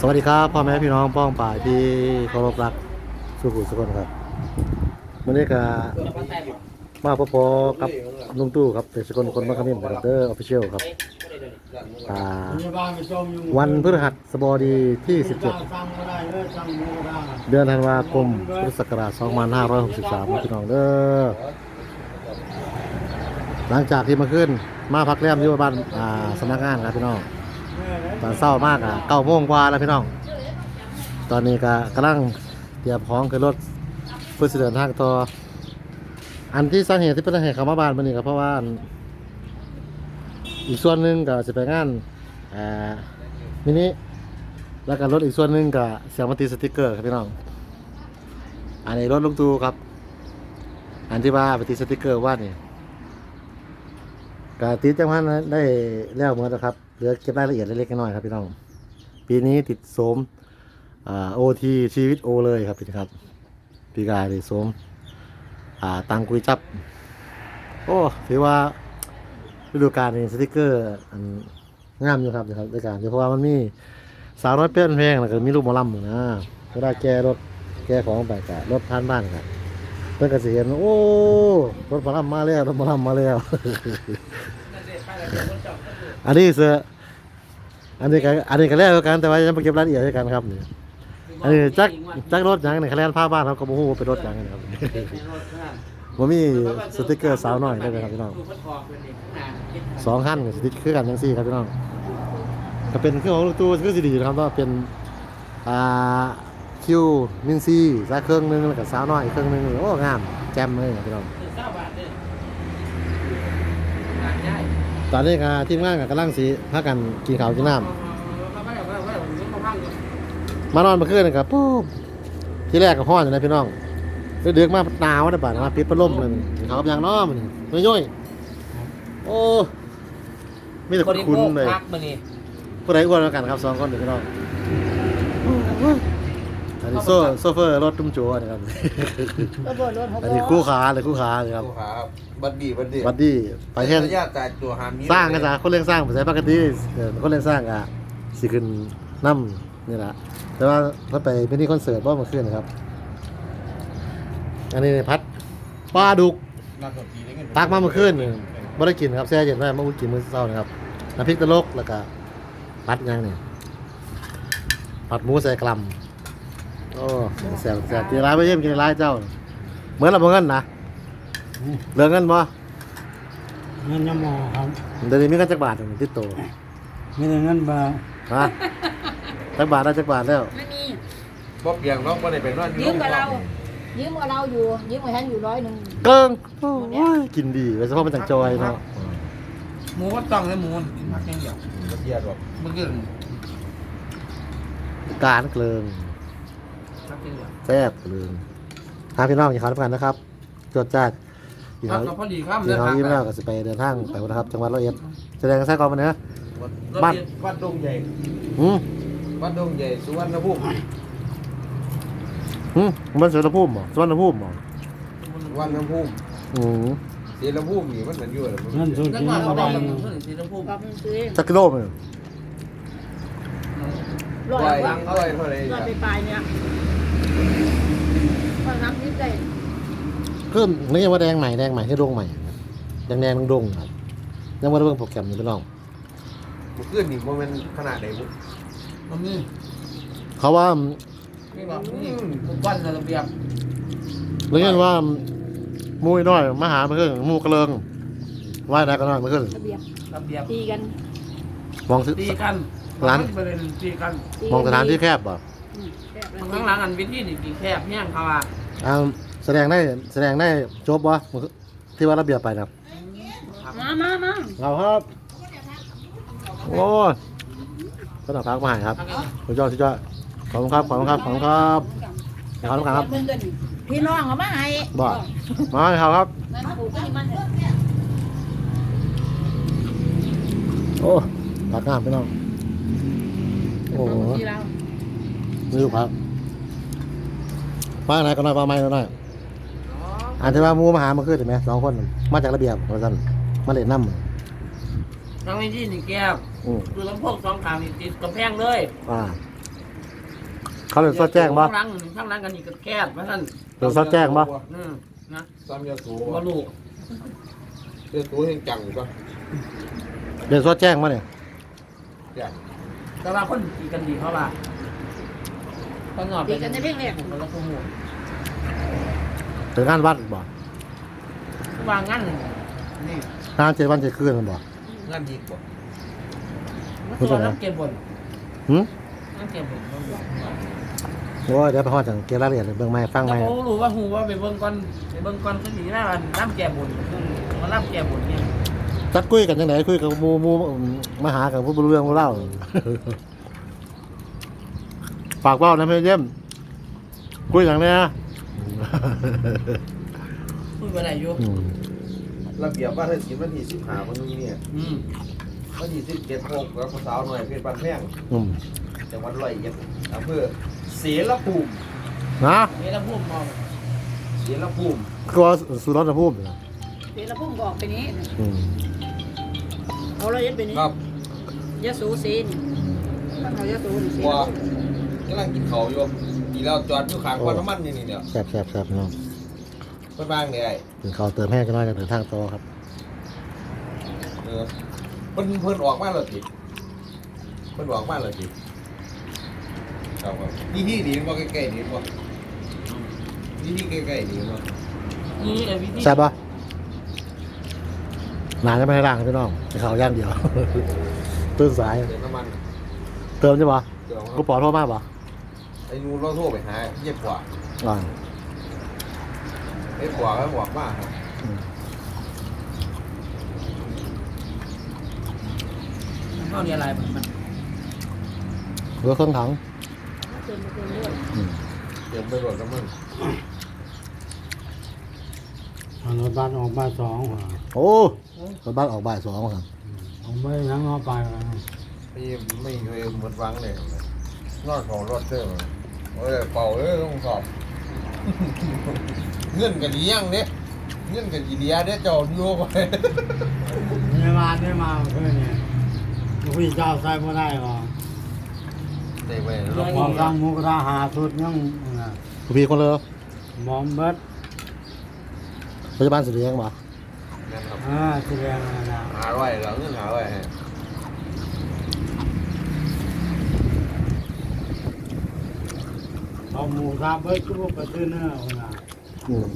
สวัสดีครับพ่อแม่พี่น้องป้องป่ายที่เคารพรักสุขุมสุขนครับวันนี้ก็มาพอๆกับลุงตู้ครับเป็นสกลคนมาคามินครับเดอร์ออฟฟิเชียลครับอ่าวันพฤหัสบดีที่ 17 เดือนธันวาคมพุทธศักราช 2563พี่น้องเด้อหลังจากที่มาขึ้นมาพักแรมอยู่บ้านอ่าสำนักงานครับพี่น้อง ตอนเศร้ามากอะเก้าโมงกว่าแล้วพี่น้อง ตอนนี้ก็กำลังเตรียมพร้อมขึ้นรถเพื่อสิเดินทางต่ออันที่สาเหตุที่เป็นเหตุเขามาบ้านมันนี่ก็เพราะว่าอีกส่วนหนึ่งก็จะไปงานอ่ามินิแล้วก็รถอีกส่วนหนึ่งก็เสียงมาติสติกเกอร์ครับพี่น้อง อันนี้รถลุงตูครับ อันที่ว่าไปติสติกเกอร์ว่านี่ก็ติดจังหวะนั้นได้แล้วเหมือนกันครับ เหลือเก็บรายละเอียดเล็กๆน้อยๆครับพี่น้อง ปีนี้ติดโสมอ่าโอทีชีวิตโอเลยครับพี่ครับปีกายติดโสมอ่าตังกุยจับ โอ้ถือว่าฤดูกาลนี้สติกเกอร์อันงามอยู่ครับนะครับฤดูกาลเพราะว่ามันมีสาวน้อยเปี้ยนเพลงแล้วก็มีลูกมอลำอยู่นะเวลาแกรถแกของไปกับรถผ่านบ้านครับเพื่อนก็สิเห็นโอ้รถมอลำมาแล้วรถมอลำมาแล้ว อันนี้เสืออันนี้ก็อันนี้ก็แล้วกันแต่ว่ายังไปเก็บรายละเอียดกันครับนี่อันนี้จักจักรถหยังนี่คะแนนผ้าบ้านเขาก็บ่ฮู้ว่าเป็นรถหยังนะครับว่มีสติกเกอร์สาวหน่อยได้ไหมครับพี่น้องสองขั้นกับสติกเกอร์กันยังสี่ครับพี่น้องก็เป็นเครื่องของลูกตู้ก็สิดีนะครับว่าเป็นอ่าคิวมินซี่สักเครื่องหนึงแล้วก็สาวน้อยอีกเครื่องหนึงโอ้งามแจ่มเลยครับพี่น้อง ตอนนี้ก็ทีมงานกับกำลังสีพากันกินข้าวกินน้ำมานอนเมื่อคืนนครับปุ๊บที่แรกก็ห้อนอยู่นะพี่น้องเดือกๆมาหนาวนะป่ะมาปิดพัดลมเลยเขากำลังนอนมันไม่ย่อยโอ้มีแต่คนคุ้นเลยพักมานี่ผู้ใดอ้วนแล้วกันครับสองคนเดี๋ยวพี่น้อง อันนี้โซโซเฟอร์รถตุ้มโจวนะครับ ก็บ่รถหกอันนี้คู่ขาเลยคู่ขาเลยครับตัวขาบัดดี้บัดดี้บัดดี้ไปแค่ระยะตายตัวหามีสร้างกันจ้ะคนเลี้ยงสร้างผมใช้ปกติเออคนเลี้ยงสร้างอะสิขึ้นน้ำนี่แหละแต่ว่าเพิ่นไปเป็นที่คอนเสิร์ตว่าเมื่อคืนนะครับ อันนี้พัดปลาดุกตักมาเมื่อคืนนี่บ่ได้กินครับแช่เย็นไว้มาอุ่นกินมื้อเช้านะครับน้ำพริกตะลกแล้วก็ผัดหยังนี่ผัดหมูใส่กลัม โอ้แซ่บแซ่บกินร้ายไปเยี่ยมกินร้ายเจ้า เหมือนเราบ่เงินนะเหลือเงินบ่เงินยำหมอครับเดี๋ยวนี้มีเงินจักบาทหนึ่งติดตัวไม่ได้เงินบาฮะจักบาทได้จักบาทแล้วไม่มีบ่เปียงน้องบ่ได้เป็นนอนอยู่ยืมกับเรายืมกับเราอยู่ยืมกับฉันอยู่ร้อยหนึ่งเกิ้งโอ้ยกินดีไว้เฉพาะมันจังจอยเนาะหมูก็ต้องเลยหมูกินผักอย่างเดียวบ่เทียดหรอกเมื่อกี้การเกลิง ผักอย่างเดียวแซ่บเกลิงหาพี่น้องอย่าขาดกันนะครับจดจ้าพี่ผัน้กองก็พอดีครับพี่น้องยิ้มแล้วก็สิไปเดินทางไปนะครับ จังหวัดร้อยเอ็ดแสดงไส้กรอกมาเนื้อบ้าน วัดดงใหญ่ อืมวัดดงใหญ่ สุวรรณภูมิอืมมันสวนภูมิเหรอสวนภูมิเหรอสุวรรณภูมิอืมศรีลภูมินี่มันเหมือนอยู่แหละเงินสุดจังที่หวัดมาเขาได้ได้แบบนี้สีชมพูปรับมันซื้อจักกิโลมั้ยร้อยร้อยบางร้อยเท่าไหร่ร้อยไปปลายเนี่ย พอนับนิดได้คือนี่ว่าแดงใหม่แดงใหม่ให้ดวงใหม่แดงแดงดงๆครับยังไม่ได้เบิ่งโปรแกรมอยู่พี่น้องมันขึ้นนี่บ่แม่นขนาดใดบุมันนี่เขาว่านี่แบบนี่ทุกวันระเบียบเรื่องว่ามูยน้อยมาหาเพื่อนมูกระเลิงว่ายได้ก็น้อยเพื่อนระเบียบระเบียบตีกันมองสิตีกันร้านประเด็นตีกันตีมองสถานที่แคบป่ะอืมแคบเลย ข้างหลังอันวิธีนี่ตีแคบแห้งเขาอะอ่าแสดงได้แสดงได้จบวะที่ว่าระเบียบไปนะครับมามามาเราครับโอ้ยก็ต้องพักมาให้ครับสุดยอดสุดยอดขอบคุณครับขอบคุณครับขอบคุณครับขอบคุณครับพี่น้องเอามาให้บ่มาให้ครับครับนั่นปลูกก็นี่มันเถอะโอ้ผักงามพี่น้องโอ้ โหที่เรานี่ลูกผักมาไหนก็น้อยมาไม่ก็น้อยอันที่ว่าหมูมาหามาคือถูกไหมสองคนมาจากระเบียบมาสั่นมาเล่นน้ำทั้งวิธีนี่แก้วอืมคือลำโพงสองขางนี่ติดกำแพงเลยอ่าเขาเลยซอดแจ้งบ่ข้างหลังข้างหลังกันนี่ก็แคบว่าท่านเดี๋ยวซอดแจ้งบ่อืมนะซ้ำยาสูบ่รู้เดือดตัวเฮงจังก็เดี๋ยวซอดแจ้งมาเนี่ยจ้ะแต่ว่าคนตีกันดีเขาว่า คนหงอบตีกันในเรื่องแรกคนละขโมยถึงงานวัดบ่วางงั้นนี่งานเจ็ดวันเจ็ดคืนมันบ่งานดีกว่ามันตัวน้ำเก็บบนหืมน้ำเก็บบนโอ้ยเดี๋ยวไปฮอดจังเกมรายละเอียดเบิ่งใหม่ฟังใหแต่ม่ผมรู้ว่าหูว่าไปเบิ่งก่อนไปเบิ่งก่อนคือสิน่าน้ำแก่บนมาน้ำแก่บนเนี่ย จัดคุยกันจังไดคุยกับหมู่หมู่อืมมาหากับผู้บ่รู้เรื่องบ่เล่า ฝากเว้านะเพิ่นเยี่ยมคุยหยังเนี่ยพูดไปไหนอยู่อืมระเบียบว่าถ้าสิวันที่สิบห้าวันนี้เนี่ยอืมวันที่สิบเจ็ดโมงแล้วสาวหน่อยเพชรปันแพงอืมจังหวัดร้อยเอ็ดอำเภอเสรภูมินะนี่ถ้าพูดมองเสรภูมิคือว่าสุรรณภูมิเหรอเดี๋ยวเราพุ่งบอกไปนี้ อืมเอาเราเย็ดไปนี้ครับยะสูซีนตั้งเอายะสูนี่ซีว่า กำลังกินเขาวอยู่ดีแล้วจอดอยู่ข้างควันน้ำมันนี่นี่เนี่ยแซ่บแซ่บแซ่บพี่น้องเพิ่นบ้างเนี่ยไอ้ถึงเขาวเติมแห้งกันน้อยจะเดินทางต่อครับเออเพิ่นเพิ่นออกมาแล้วสิเพิ่นออกมาแล้วสิครับครับนี่ที่ดีบ่ใกล้ๆดีบ่นี่ที่ใกล้ๆดีบ่นี่ไอ้วิธีแซ่บปะหนาจะไม่ให้ร่างพี่น้องให้เขาย่างเดียว ตื่นสายเติมน้ำมันเติมใช่ปะเติมคกูรับปอโทษมากปะ ไอ้นูเราโทรไปหาเย็บกว่าอ่าเย็บกว่าก็บอกว่าครับอืมเข้าเนี่ยอะไรมันเหลือเครื่องถังเติมมาเติมด้วยอืมเติมไปรถน้ำมันเอารถบัสออกมาสองว่ะโอ้รถบ้านออกบ่ายสองครับผมไม่ยังเอาไปกันไม่ไม่เคยหมดหวังเลยนอดของรถเด้อ โอ้ยเป่าเอ้ยต้องสอบ เงื่อนกันดียังเนี่ยเงื่อนกันดีเดียเด้อเจอดโยกไปนี่มาได้มาเพื่อนเนี่ยพี่เจ้าใส่ไม่ได้หรอกเตะไปแล้วมองทางมุกดาหาสุดยังน่ะคุณพี่คนเลยมอมเบิดพยาบาลสุดเลี้ยงปะนั่นครับอ่าแสดงนะหาร้อยแล้วเงื่อนหาร้อยให้ เอาหมูทาเบิดก็บอกไปซื้อเนื้อคนน่ะอืม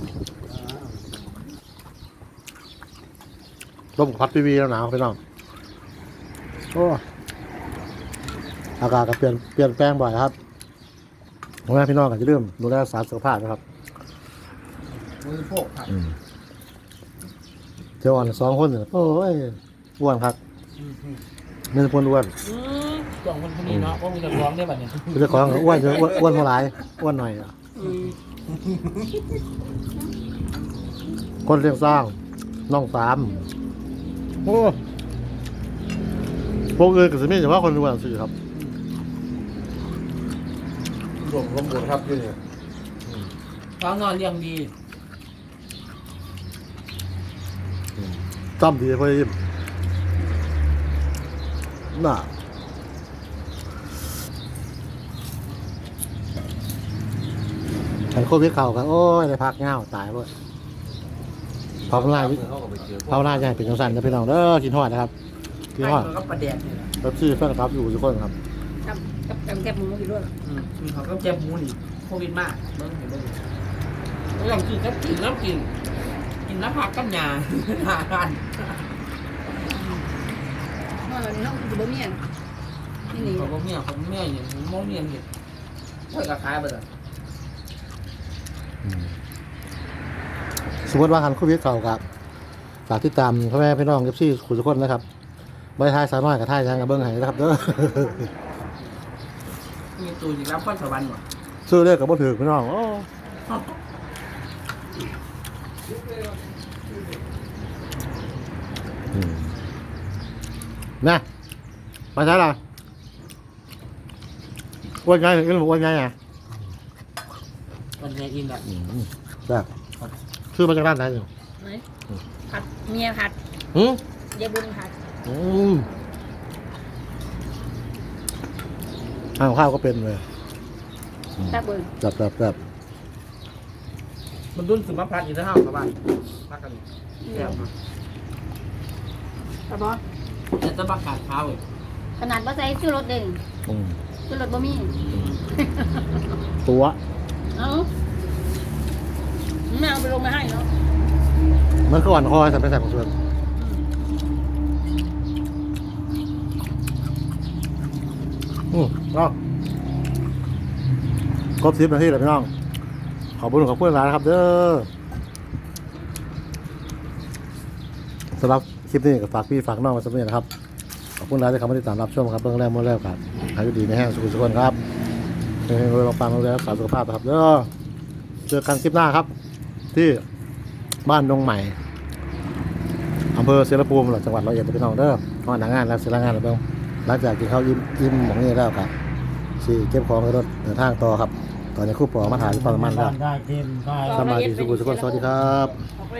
ร่มพัดทีวีแล้วหนาวพี่น้องโอ้อากาศก็เปลี่ยนเปลี่ยนแปลงบ่อยครับพ่อแม่พี่น้องก็จะเริ่าลืมดูแลรักษาสุขภาพนะครับมือโพกครับอืมเจ้าอ่อนสองคนเนี่ยโอ้ยอ้วนครับไม่ใช่คนอ้วน อืม สองคนคนนี้เนาะว่ามีแต่ร้องได้บัดเนี่ยเป็นเจ้าของอ้วนเยอะอ้วนอ้วนมาหลายอ้วนหน่อยอะคนเรียงสร้างน้องสามโอ้พวกอื่นก็จะมีเฉพาะคนอ้วนสิครับรวมรวมบุญครับอยู่เนี่ยท้องนอนเลี้ยงดีจำดีเพื่อยิ้มน่ะ ฉันโควิดเข่ากันโอ้ยได้พักเงาตายเว้ยภาวนาเขาก็ไปเจอภาวนาจะให้เป็นจังสันนะพี่น้องเด้อกินทอดนะครับกินไอ้ทอดมันก็ประเด็นนี่แหละแล้วที่แฟนครับอยู่ทุกคนครับกับกับกับแคบหมูอีกด้วยอืมมีเขาก็เจ็บหมูนี่โควิดมากเบิ่งเห็นเบิ่งก็ยังกินก็กินน้ำกิน กินน้ำผักกับยาหากันเมื่อวันนี้เราคือบ่เมียนนี่นี่เขาก็เมียเขาเมียอย่างผมมองเมียนี่เพื่อกระคายไปเลย สมมติว่าหันโควิดเข่ากับฝากติดตามพ่อแม่พี่น้องเอฟซีขุทุกคนนะครับไม่ทายสาวน้อยกับทายยังกับเบิ้งไห้นะครับเด้อมีตูจิรับข้อนสวรรค์หมดซื้อเลขกับบ่ถือพี่น้องโอ้อืมนะมาใช่ละอ้วนไงเอ็นบอกอ้วนไงอะ มันแย่อินแบบอืมจ้ะซื้อมาจากร้านไหนอยู่ไหนผัดเมียผัดหืมยายบุญผัดอืมข้าวข้าวก็เป็นเลยแซ่บเบิ่งจับจับจับมันดุนสุมาพัดอยู่ในห้องครับบ้านพักกันแซ่บมากครับบ่แต่จะประกาศเช้าเลยขนาดว่าใส่ซื้อรถเด้งอืมซื้อรถบ่มีตัว เอ้าไม่เอาไปลงมาให้เนาะมันก็อ่อนคอใส่ไปใส่ของส่วนอืมเอาครบสิบนาทีแล้วพี่น้อง ขอบคุณขอบคุณหลายนะครับ เด้อสำหรับคลิปนี้ก็ฝากพี่ฝากน้องไว้สักนิดนะครับ ขอบคุณหลายที่เข้ามาติดตามรับชมครับเบื้องแรกเมื่อแรกครับขายดีในแห้งสุขสุขคนครับ เฮ้ยๆเราฟังเราแล้วรักษาสุขภาพนะครับเด้อเจอกันคลิปหน้าครับ ที่บ้านดงใหม่อำเภอเสรภูมิจังหวัดร้อยเอ็ดพี่น้องเด้อทอดหนังงานแล้วเสร็จแล้วงานแล้วเบิ่งหลังจากกินข้าวอิ่มอิ่มหมองนี้แล้วครับสี่เก็บของในรถเดินทางต่อครับ ตอนนี้ครู่ปอมาถ่ายที่ปั๊มน้ำมันแล้วได้ทีมได้สำหรับที่สุขุมสุขคนสวัสดีครับออกไป